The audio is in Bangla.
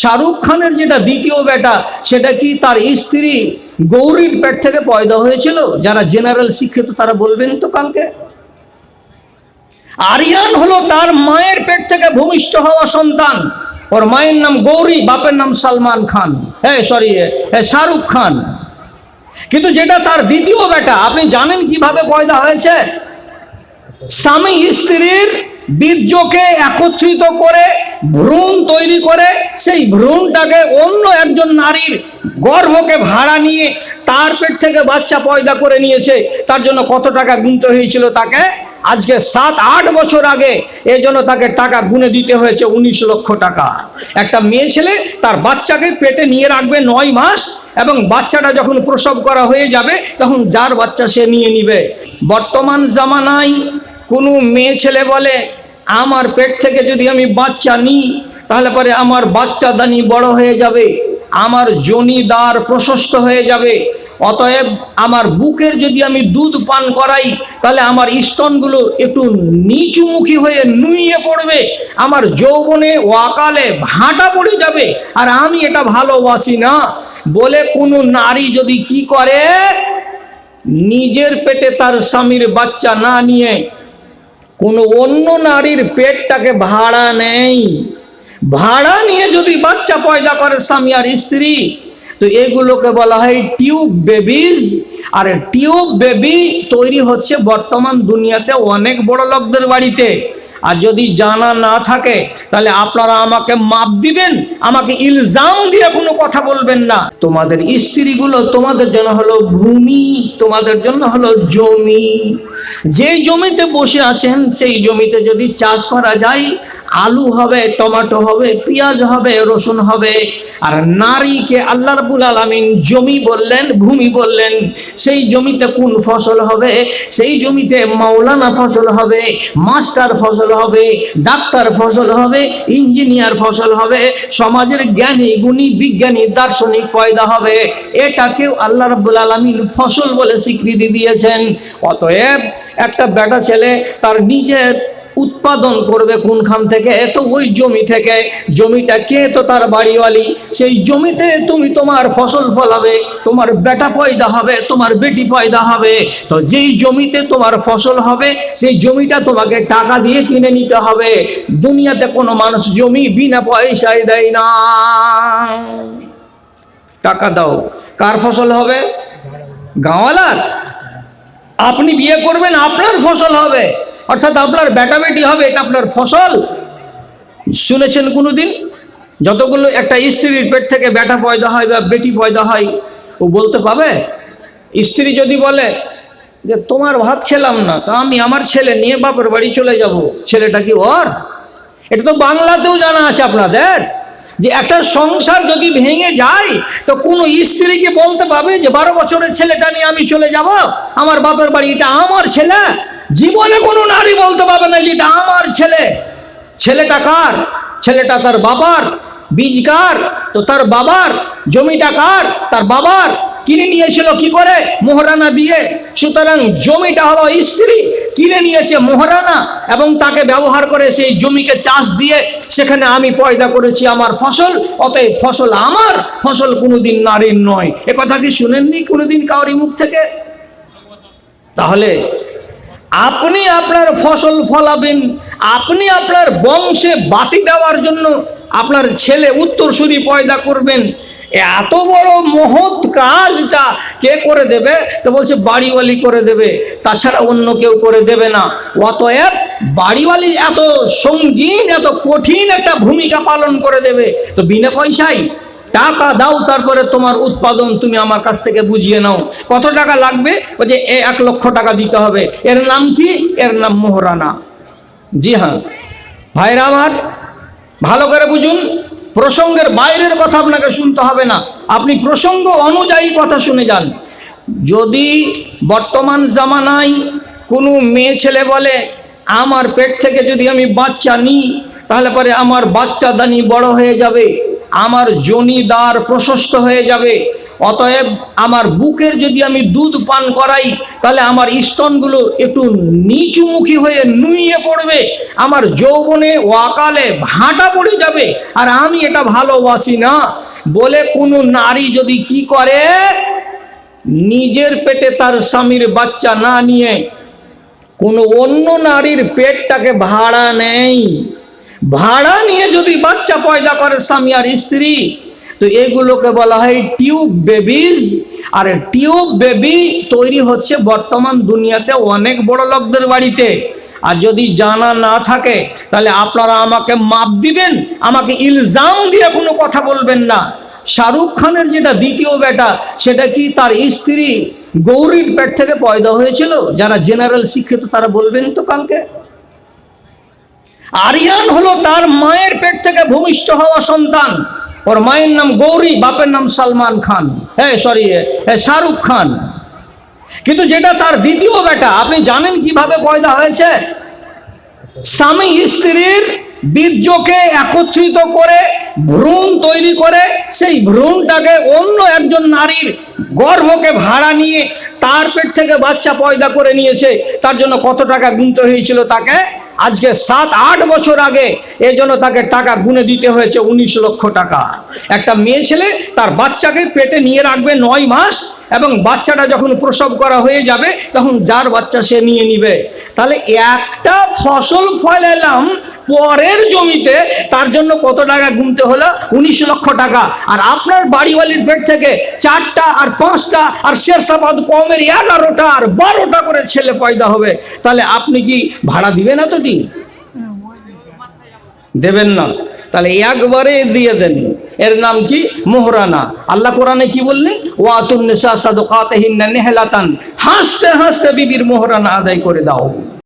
শাহরুখ খানের যেটা দ্বিতীয় বেটা সেটা কি তার স্ত্রী গৌরীর পেট থেকে পয়দা হয়েছিল? যারা জেনারেল শিক্ষিত, তারা বলবেন তো কালকে। আরিয়ান হলো তার মায়ের পেট থেকে ভূমিষ্ঠ হওয়া সন্তান। ওর মায়ের নাম গৌরী, বাপের নাম সালমান খান। হ্যাঁ সরি শাহরুখ খান। কিন্তু যেটা তার দ্বিতীয় বেটা আপনি জানেন কীভাবে পয়দা হয়েছে? স্বামী স্ত্রীর বীর্যকে একত্রিত করে ভ্রূণ তৈরি করে, সেই ভ্রূণটাকে অন্য একজন নারীর গর্ভকে ভাড়া নিয়ে তার পেট থেকে বাচ্চা পয়দা করে নিয়েছে। তার জন্য কত টাকা গুনতে হয়েছিল তাকে? আজকে সাত, আট বছর আগে এই জন্য তাকে টাকা গুনে দিতে হয়েছে উনিশ লক্ষ টাকা। একটা মেয়ে ছেলে, তার বাচ্চাকে পেটে নিয়ে রাখবে নয় মাস এবং বাচ্চাটা যখন প্রসব করা হয়ে যাবে, তখন যার বাচ্চা সে নিয়ে নিবে। বর্তমান জামানায় কোনো মেয়ে ছেলে বলে, আমার পেট থেকে যদি আমি বাচ্চা নিই, তাহলে পরে আমার বাচ্চা দানি বড় হয়ে যাবে, আমার জনি দ্বার প্রশস্ত হয়ে যাবে। অতএব আমার বুকের যদি আমি দুধ পান করাই, তাহলে আমার স্তনগুলো একটু নিচুমুখী হয়ে নুইয়ে পড়বে, আমার যৌবনে ওয়াকালে ভাঁটা পড়ে যাবে, আর আমি এটা ভালোবাসি না। বলে কোনো নারী যদি কি করে? নিজের পেটে তার স্বামীর বাচ্চা না নিয়ে কোনো অন্য নারীর পেটটাকে ভাড়া নেই। ভাড়া নিয়ে যদি বাচ্চা পয়দা করে স্বামী আর স্ত্রী, তো এগুলোকে বলা হয় টিউব বেবিজ। আর টিউব বেবি তৈরি হচ্ছে বর্তমান দুনিয়াতে অনেক বড় লোকদের বাড়িতে। আর যদি জানা না থাকে, তাহলে আপনারা আমাকে মাপ দিবেন, আমাকে ইলজাম দিয়ে কোনো কথা বলবেন না। তোমাদের স্ত্রীগুলো তোমাদের জন্য হলো ভূমি, তোমাদের জন্য হলো জমি। যে জমিতে বসে আছেন, সেই জমিতে যদি চাষ করা যায় আলু হবে, টমেটো হবে, পেঁয়াজ হবে, রসুন হবে। আর নারীকে আল্লাহ রাবুল আলমিন জমি বললেন, ভূমি বললেন, সেই জমিতে কোন ফসল হবে? সেই জমিতে মাওলানা ফসল হবে, মাস্টার ফসল হবে, ডাক্তার ফসল হবে, ইঞ্জিনিয়ার ফসল হবে, সমাজের জ্ঞানী, গুণী, বিজ্ঞানী, দার্শনিক পয়দা হবে। এটাকেও আল্লাহ রাবুল আলমিন ফসল বলে স্বীকৃতি দিয়েছেন। অতএব একটা বেটা ছেলে তার নিজের উৎপাদন করবে কোনখান থেকে? তো ওই জমি থেকে। জমিটা কে তো তার বাড়িওয়ালি? সেই জমিতে তুমি তোমার ফসল ফলাবে, তোমার বেটা পয়দা হবে, তোমার বেটি পয়দা হবে। তো যেই জমিতে তোমার ফসল হবে, সেই জমিটা তোমাকে টাকা দিয়ে কিনে নিতে হবে। দুনিয়াতে কোনো মানুষ জমি বিনা পয়সায় দেয় না। টাকা দাও। কার ফসল হবে? গাঁওয়ালার। আপনি বিয়ে করবেন, আপনার ফসল হবে। অর্থাৎ আপনার বেটা বেটি হবে, এটা আপনার ফসল। শুনেছেন কোনো দিন যতগুলো একটা স্ত্রীর পেট থেকে বেটা পয়দা হয় বা বেটি পয়দা হয়, ও বলতে পাবে স্ত্রী যদি বলে যে, তোমার ভাত খেলাম না, তো আমি আমার ছেলে নিয়ে বাপের বাড়ি চলে যাব। ছেলেটা কি ওর? এটা তো বাংলাতেও জানা আছে আপনাদের, যে একটা সংসার যদি ভেঙে যায়, তো কোনো স্ত্রীকে বলতে পাবে যে, বারো বছরের ছেলেটা নিয়ে আমি চলে যাব? আমার বাপের বাড়ি, এটা আমার ছেলে? জীবনে কোনো নারী বলতে পারবে না যে এটা আমার ছেলে। ছেলেটা কার? ছেলেটা তার বাবার। বীজ কার? তো তার বাবার। জমিটা কার? তার বাবার। কিনে নিয়েছিল কি করে? মোহরানা দিয়ে। সুতরাং জমিটা হলো স্ত্রী। কিনে নিয়েছে মোহরানা এবং তাকে ব্যবহার করে সেই জমিকে চাষ দিয়ে সেখানে আমি পয়দা করেছি আমার ফসল, অতএব ফসল আমার, ফসল কোনোদিন নারীর নয়। এ কথা কি শুনেননি কোনোদিন কাউরি মুখ থেকে? তাহলে আপনি আপনার ফসল ফলাবেন, আপনি আপনার বংশে বাতি দেওয়ার জন্য আপনার ছেলে উত্তরসূরি পয়দা করবেন। এত বড় মহৎ কাজটা কে করে দেবে? তো বলছে, বাড়িওয়ালি করে দেবে, তাছাড়া অন্য কেউ করে দেবে না। অতএব বাড়িওয়ালি এত সঙ্গীন, এত কঠিন একটা ভূমিকা পালন করে দেবে। তো বিনা পয়সায় টাকা দাও, তারপরে তোমার উৎপাদন তুমি আমার কাছ থেকে বুঝিয়ে নাও। কত টাকা লাগবে? ও যে এক লক্ষ টাকা দিতে হবে। এর নাম কি? এর নাম মোহরানা। জি হ্যাঁ। ভাইরা আমার, ভালো করে বুঝুন। প্রসঙ্গের বাইরের কথা আপনাকে শুনতে হবে না। আপনি প্রসঙ্গ অনুযায়ী কথা শুনে যান। যদি বর্তমান জামানায় কোনো মেয়ে ছেলে বলে, আমার পেট থেকে যদি আমি বাচ্চা নিই, তাহলে পরে আমার বাচ্চা দানি বড় হয়ে যাবে। আমার জনি দ্বার প্রশস্ত হয়ে যাবে। অতএব আমার বুকের যদি আমি দুধ পান করাই, তাহলে আমার স্তনগুলো একটু নিচুমুখী হয়ে নুইয়ে পড়বে। আমার যৌবনে ওয়াকালে ভাঁটা পড়ে যাবে। আর আমি এটা ভালোবাসি না। বলে কোনো নারী যদি কি করে? নিজের পেটে তার স্বামীর বাচ্চা না নিয়ে কোনো অন্য নারীর পেটটাকে ভাড়া নেই ভাড়া নিয়ে যদি বাচ্চা পয়দা করে স্বামী আর স্ত্রী, তো এগুলোকে বলা হয় টিউব বেবিজ আর টিউব বেবি তৈরি হচ্ছে বর্তমান দুনিয়াতে অনেক বড় লোকদের বাড়িতে। আর যদি জানা না থাকে, তাহলে আপনারা আমাকে মাপ দিবেন, আমাকে ইলজাম দিয়ে কোনো কথা বলবেন না। শাহরুখ খানের যেটা দ্বিতীয় বেটা, সেটা কি তার স্ত্রী গৌরীর পেট থেকে পয়দা হয়েছিল? যারা জেনারেল শিক্ষিত, তারা বলবেন তো কালকে। আরিয়ান হলো তার মায়ের পেট থেকে ভূমিষ্ঠ হওয়া সন্তান। ওর মায়ের নাম গৌরী, বাপের নাম সালমান খান। হ্যাঁ সরি শাহরুখ খান। কিন্তু যেটা তার দ্বিতীয় বেটা, আপনি জানেন কীভাবে পয়দা হয়েছে? স্বামী স্ত্রীর বীর্যকে একত্রিত করে, ভ্রূণ তৈরি করে, সেই ভ্রূণটাকে অন্য একজন নারীর গর্ভকে ভাড়া নিয়ে তার পেট থেকে বাচ্চা পয়দা করে নিয়েছে। তার জন্য কত টাকা গুনতে হয়েছিল তাকে? আজকে সাত, আট বছর আগে এই জন্য তাকে টাকা গুনে দিতে হয়েছে উনিশ লক্ষ টাকা। একটা মেয়ে ছেলে তার বাচ্চাকে পেটে নিয়ে রাখবে নয় মাস এবং বাচ্চাটা যখন প্রসব করা হয়ে যাবে, তখন যার বাচ্চা সে নিয়ে নিবে। তাহলে একটা ফসল ফলালাম পরের জমিতে, তার জন্য কত টাকা গুনতে হলো? উনিশ লক্ষ টাকা। আর আপনার বাড়িওয়ালির পেট থেকে চারটা আর পাঁচটা আর শেরশাবাদ কমের এগারোটা আর বারোটা করে ছেলে পয়দা হবে। তাহলে আপনি কি ভাড়া দিবেন এতটি দেবেন না। তাহলে একবারে দিয়ে দেন। এর নাম কি? মোহরানা। আল্লাহ কোরআনে কি বললেন? ওয়াতুন নিসা সাদকাতহিন্না নেহলাতান। হাসতে হাসতে বিবির মোহরানা আদায় করে দাও।